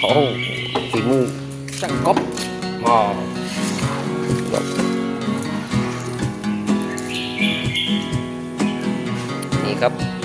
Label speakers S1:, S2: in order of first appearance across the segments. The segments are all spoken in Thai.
S1: โอ้ฝีมือช่างก๊อปมานี่ครับ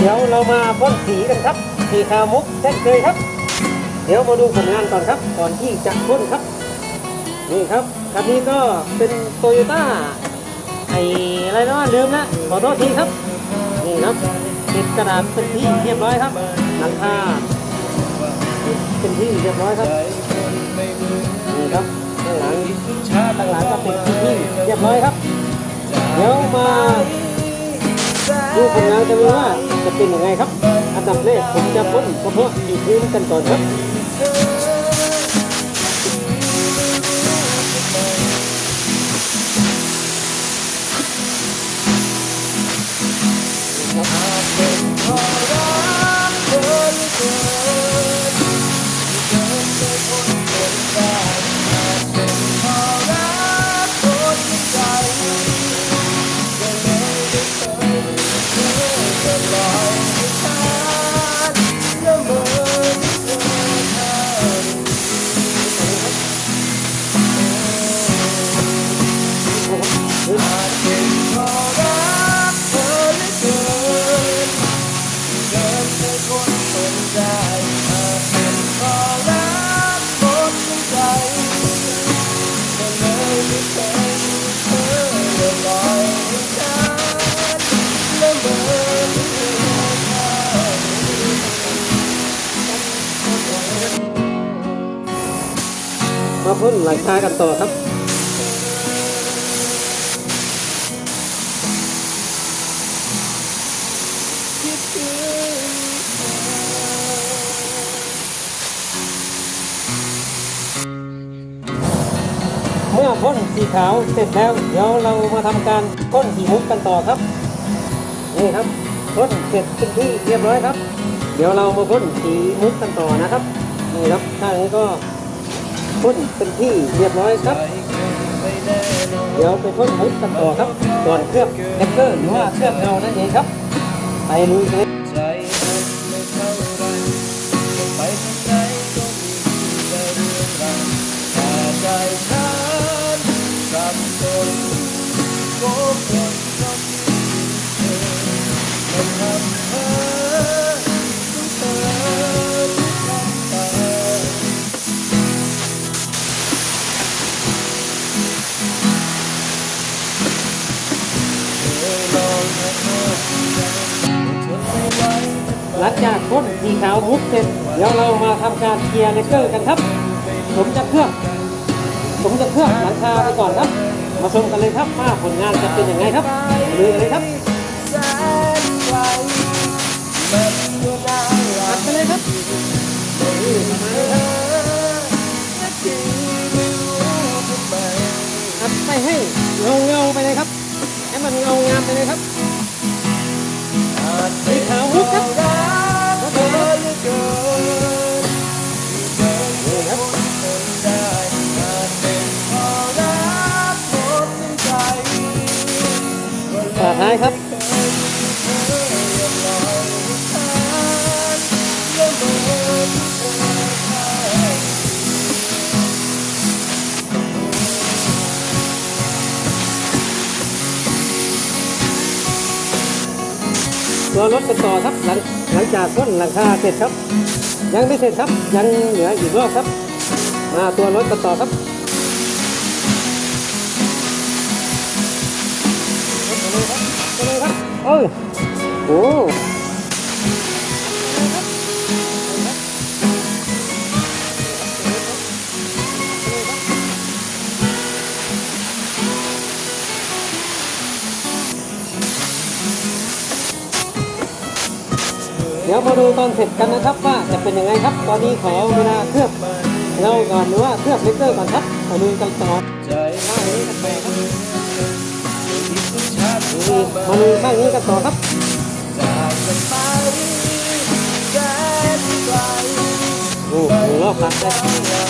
S2: เดี๋ย
S3: วเรามาพ่นสีกันครับสีขามุกเช่นเคยครับ เดี๋ยวมาดูผลงานก่อนครับ ก่อนที่จะพ่นครับ นี่ครับคันนี้ก็เป็นโตโยต้าไออะไรนะลืมละขอโทษทีครับ นี่ครับติดกระดาษเป็นที่เรียบร้อยครับหลังคาเป็นที่เรียบร้อยครับนี่ครับข้างหลังข้างหลังก็เป็นที่เรียบร้อยครับ เดี๋ยวมา ดูผลงานกันว่าจะเป็นยังไงครับ อันดับแรกผมจะพ้นกระเพาะอีกพื้นกันก่อนครับ มาพ่นหลังคากันต่อครับเมื่อพ่นสีขาวเสร็จแล้วเดี๋ยวเรามาทำการพ่นสีมุกกันต่อครับ นี่ครับพ่นเสร็จเป็นที่เรียบร้อยครับ เดี๋ยวเรามาพ่นสีมุกกันต่อนะครับนี่ครับถ้าอย่างนี้ก็ พ่นเป็นที่เรียบร้อยครับ เดี๋ยวไปพ่นมุดกันต่อครับก่อนเคลือบเทคเกอร์หรือว่าเคลือบเงานั่นเองครับไปลุยเลย
S2: หลังจา
S3: กพ่นสีขาวมุกเสร็จเดี๋ยวเรามาทำการเคลียร์เลเกอร์กันครับผมจะเคลือบผมจะเคลือบหลังคาไปก่อนครับ มาชมกันเลยครับว่าผลงานจะเป็นยังไงครับดูกันเลยครับ
S2: ไกลมันก็น่ารั
S3: ตัดไปเลยครับ
S2: ตั
S3: ดไปให้เงาเงาไปเลยครับให้มันเงางามไปเลยครับ ตัวรถกันต่อครับหลังหลังจากพ่นหลังคาเสร็จครับ ยังไม่เสร็จครับยังเหลืออีกรอบครับ มาตัวรถกันต่อครับไปเลยครับเออโอ้ ดี๋ยวมาดูตอนเสร็จกันนะครับว่าจะเป็นยังไงครับ ตอนนี้ขอเวลาเคลือบเราก่อนหรือว่าเคลือบเลเตอร์ก่อนครับมาดูกันต่อ
S2: ใจ
S3: ข้างนี้กันต่อครับมาดูข้างนี้กันต่อครับโอ้โหรอบหลัง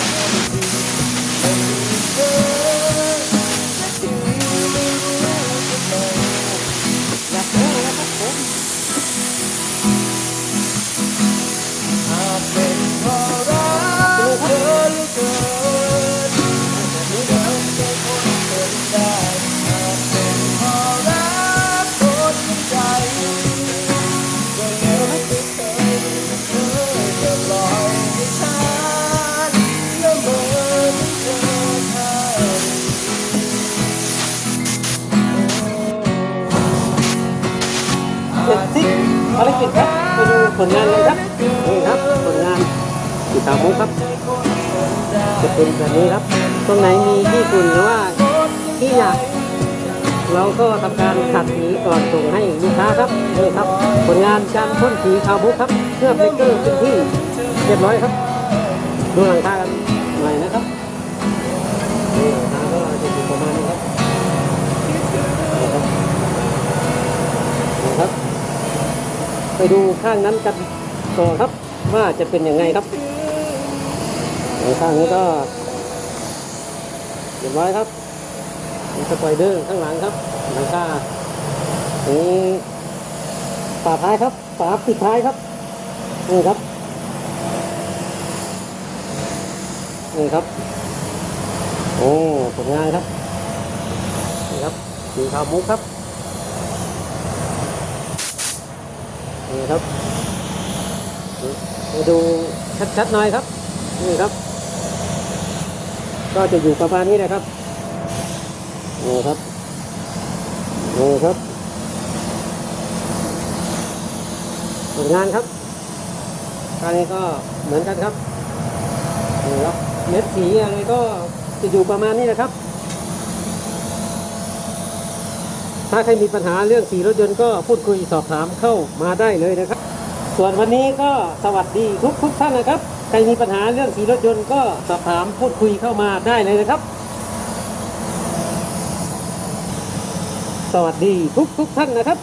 S3: ผ
S2: ลงา
S3: นเลยครับนี่ครับผลงานสีขาวมุกครับ จะเป็นแบบนี้ครับ ตรงไหนมีที่ฝุ่นหรือว่าที่อยากเราก็ทำการขัดสีก่อนส่งให้ลูกค้าครับนี่ครับ ผลงานการพ่นสีขาวมุกครับเคลือบเลเกอร์เป็นที่เรียบร้อยครับดูหลังคากันหน่อยนะครับนี่หลังคาก็จะอยู่ประมาณนี้ครับนี่ครับนี่ครับ ไปดูข้างนั้นกันต่อครับ ว่าจะเป็นยังไงครับข้างนี้ก็เรียบร้อยครับมีสไปเดอร์ข้างหลังครับหลังคานี่ฝาท้ายครับฝาปิดท้ายครับนี่ครับนี่ครับโอ้ผลงานครับนี่ครับสีขาวมุกครับ นี่ครับมาดูชัดๆหน่อยครับ นี่ครับ ก็จะอยู่ประมาณนี้นะครับนี่ครับนี่ครับผลงานครับทางนี้ก็เหมือนกันครับนี่ครับเม็ดสีอะไรก็จะอยู่ประมาณนี้นะครับ ถ้าใครมีปัญหาเรื่องสีรถยนต์ก็พูดคุยสอบถามเข้ามาได้เลยนะครับ ส่วนวันนี้ก็สวัสดีทุกทุกท่านนะครับ ใครมีปัญหาเรื่องสีรถยนต์ก็สอบถามพูดคุยเข้ามาได้เลยนะครับ สวัสดีทุกทุกท่านนะครับ